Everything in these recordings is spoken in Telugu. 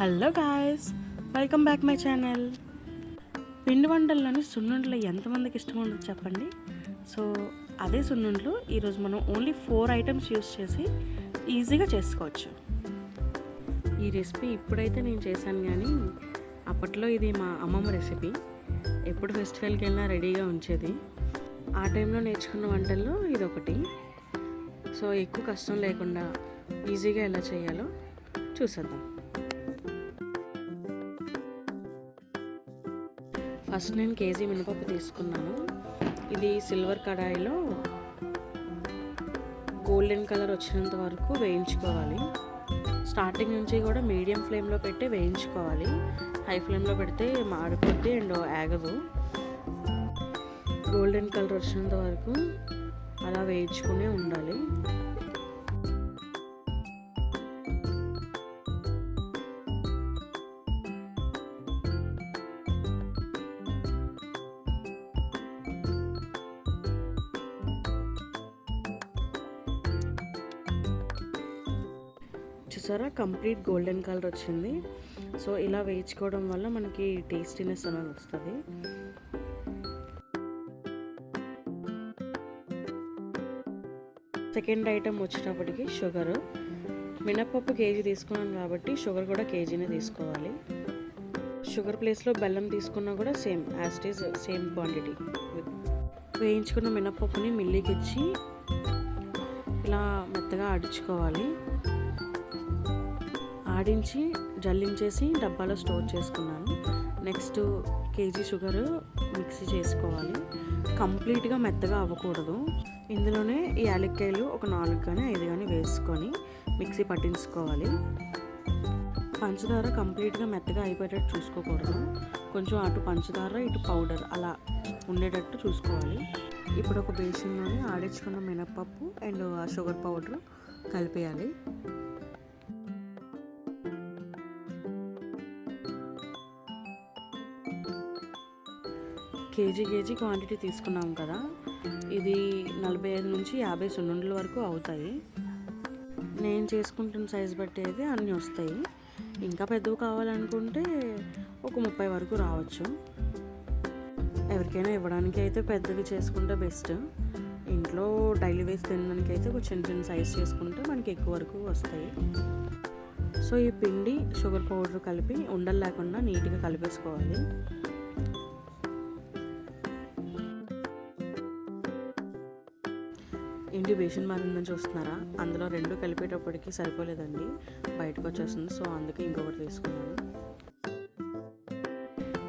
Hello guys welcome back my channel. పిండి వంటల్లోని సున్నుండలు ఎంతమందికి ఇష్టం ఉండదు చెప్పండి. సో అదే సున్నుండలు ఈరోజు మనం ఓన్లీ ఫోర్ ఐటమ్స్ యూస్ చేసి ఈజీగా చేసుకోవచ్చు. ఈ రెసిపీ ఇప్పుడైతే నేను చేశాను కానీ అప్పట్లో ఇది మా అమ్మమ్మ రెసిపీ. ఎప్పుడు ఫెస్టివల్కి వెళ్ళినా రెడీగా ఉంచేది. ఆ టైంలో నేర్చుకున్న వంటల్లో ఇది ఒకటి సో ఎక్కువ కష్టం లేకుండా ఈజీగా ఎలా చేయాలో చూసేద్దాం. ఫస్ట్ నేను కేజీ మినపప్పు తీసుకున్నాను. ఇది సిల్వర్ కడాయిలో గోల్డెన్ కలర్ వచ్చినంత వరకు వేయించుకోవాలి. స్టార్టింగ్ నుంచి కూడా మీడియం ఫ్లేమ్లో పెట్టి వేయించుకోవాలి. హై ఫ్లేమ్లో పెడితే మాడిపోద్ది అండ్ ఆగదు. గోల్డెన్ కలర్ వచ్చినంత వరకు అలా వేయించుకునే ఉండాలి. చూసారా? కంప్లీట్ గోల్డెన్ కలర్ వచ్చింది. సో ఇలా వేయించుకోవడం వల్ల మనకి టేస్టీనెస్ అనేది వస్తుంది. సెకండ్ ఐటెం వచ్చేటప్పటికి షుగర్. మినప్పప్పు కేజీ తీసుకున్నాను కాబట్టి షుగర్ కూడా కేజీనే తీసుకోవాలి. షుగర్ ప్లేస్లో బెల్లం తీసుకున్నా కూడా same as it is same quantity. వేయించుకున్న మినప్పప్పుని మిల్లికి ఇచ్చి ఇలా మెత్తగా ఆడించుకోవాలి ఆడించి జల్లించేసి డబ్బాలో స్టోర్ చేసుకున్నాను. నెక్స్ట్ కేజీ షుగర్ మిక్సీ చేసుకోవాలి. కంప్లీట్గా మెత్తగా అవ్వకూడదు. ఇందులోనే ఈ యాలక్కాయలు ఒక నాలుగు కానీ ఐదు కానీ వేసుకొని మిక్సీ పట్టించుకోవాలి. పంచదార కంప్లీట్గా మెత్తగా అయిపోయేటట్టు చూసుకోకూడదు. కొంచెం అటు పంచదార ఇటు పౌడర్ అలా ఉండేటట్టు చూసుకోవాలి. ఇప్పుడు ఒక బేసిన్లోనే ఆడించుకున్న మినప్పప్పు అండ్ ఆ షుగర్ పౌడర్ కలిపేయాలి. కేజీ కేజీ క్వాంటిటీ తీసుకున్నాం కదా. ఇది నలభై ఐదు నుంచి యాభై సున్నుండల వరకు అవుతాయి. నేను చేసుకుంటున్న సైజ్ బట్టి అయితే అన్నీ వస్తాయి. ఇంకా పెద్దవి కావాలనుకుంటే ఒక ముప్పై వరకు రావచ్చు. ఎవరికైనా ఇవ్వడానికి అయితే పెద్దవి చేసుకుంటే బెస్ట్ ఇంట్లో డైలీ వేస్ తినడానికి అయితే ఒక చిన్న చిన్న సైజ్ చేసుకుంటే మనకి ఎక్కువ వరకు వస్తాయి. సో ఈ పిండి షుగర్ పౌడర్ కలిపి ఉండలు లేకుండా నీట్గా కలిపేసుకోవాలి. ఏంటి బేషన్ మారిందని చూస్తున్నారా? అందులో రెండు కలిపేటప్పటికి సరిపోలేదండి. బయటకు వచ్చేస్తుంది. సో అందుకే ఇంకొకటి తీసుకున్నాను.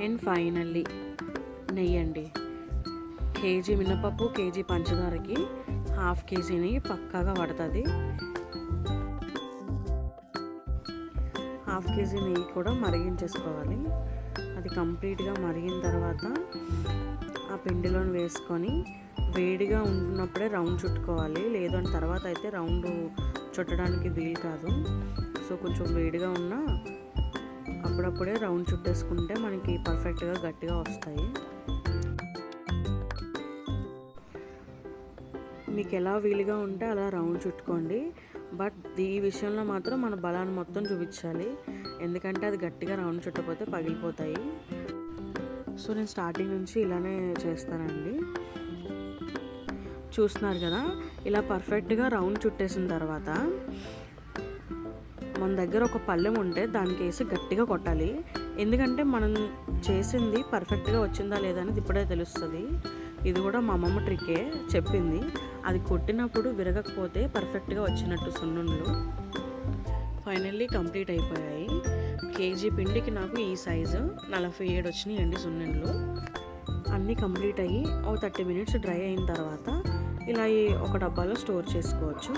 అండ్ ఫైనల్లీ నెయ్యి అండి. కేజీ మినపప్పు కేజీ పంచదారకి హాఫ్ కేజీ నెయ్యి పక్కాగా పడుతుంది. హాఫ్ కేజీ నెయ్యి కూడా మరిగించేసుకోవాలి. అది కంప్లీట్గా మరిగిన తర్వాత ఆ పిండిలోని వేసుకొని వేడిగా ఉన్నప్పుడే రౌండ్ చుట్టుకోవాలి. లేదు అని తర్వాత అయితే రౌండ్ చుట్టడానికి వీలు కాదు. సో కొంచెం వేడిగా ఉన్న అప్పుడప్పుడే రౌండ్ చుట్టేసుకుంటే మనకి పర్ఫెక్ట్గా గట్టిగా వస్తాయి. మీకు ఎలా వీలుగా ఉంటే అలా రౌండ్ చుట్టుకోండి. బట్ ఈ విషయంలో మాత్రం మన బలాన్ని మొత్తం చూపించాలి. ఎందుకంటే అది గట్టిగా రౌండ్ చుట్టకపోతే పగిలిపోతాయి. సో నేను స్టార్టింగ్ నుంచి ఇలానే చేస్తానండి. చూస్తున్నారు కదా ఇలా పర్ఫెక్ట్గా రౌండ్ చుట్టేసిన తర్వాత మన దగ్గర ఒక పళ్ళెం ఉంటే దానికి వేసి గట్టిగా కొట్టాలి. ఎందుకంటే మనం చేసింది పర్ఫెక్ట్గా వచ్చిందా లేదా అనేది ఇప్పుడే తెలుస్తుంది. ఇది కూడా మా అమ్మమ్మ ట్రికే చెప్పింది. అది కొట్టినప్పుడు విరగకపోతే పర్ఫెక్ట్గా వచ్చినట్టు సున్నుండ్లు ఫైనల్లీ కంప్లీట్ అయిపోయాయి. కేజీ పిండికి నాకు ఈ సైజు నలభై ఏడు వచ్చినాయండి సున్నుండ్లు. అన్నీ కంప్లీట్ అయ్యి ఓ థర్టీ మినిట్స్ డ్రై అయిన తర్వాత ఇలా ఈ ఒక డబ్బాలో స్టోర్ చేసుకోవచ్చు.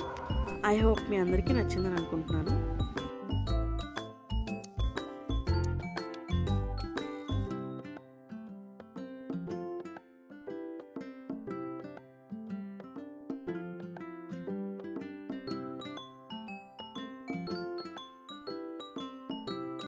ఐ హోప్ మీ అందరికీ నచ్చిందని అనుకుంటున్నాను.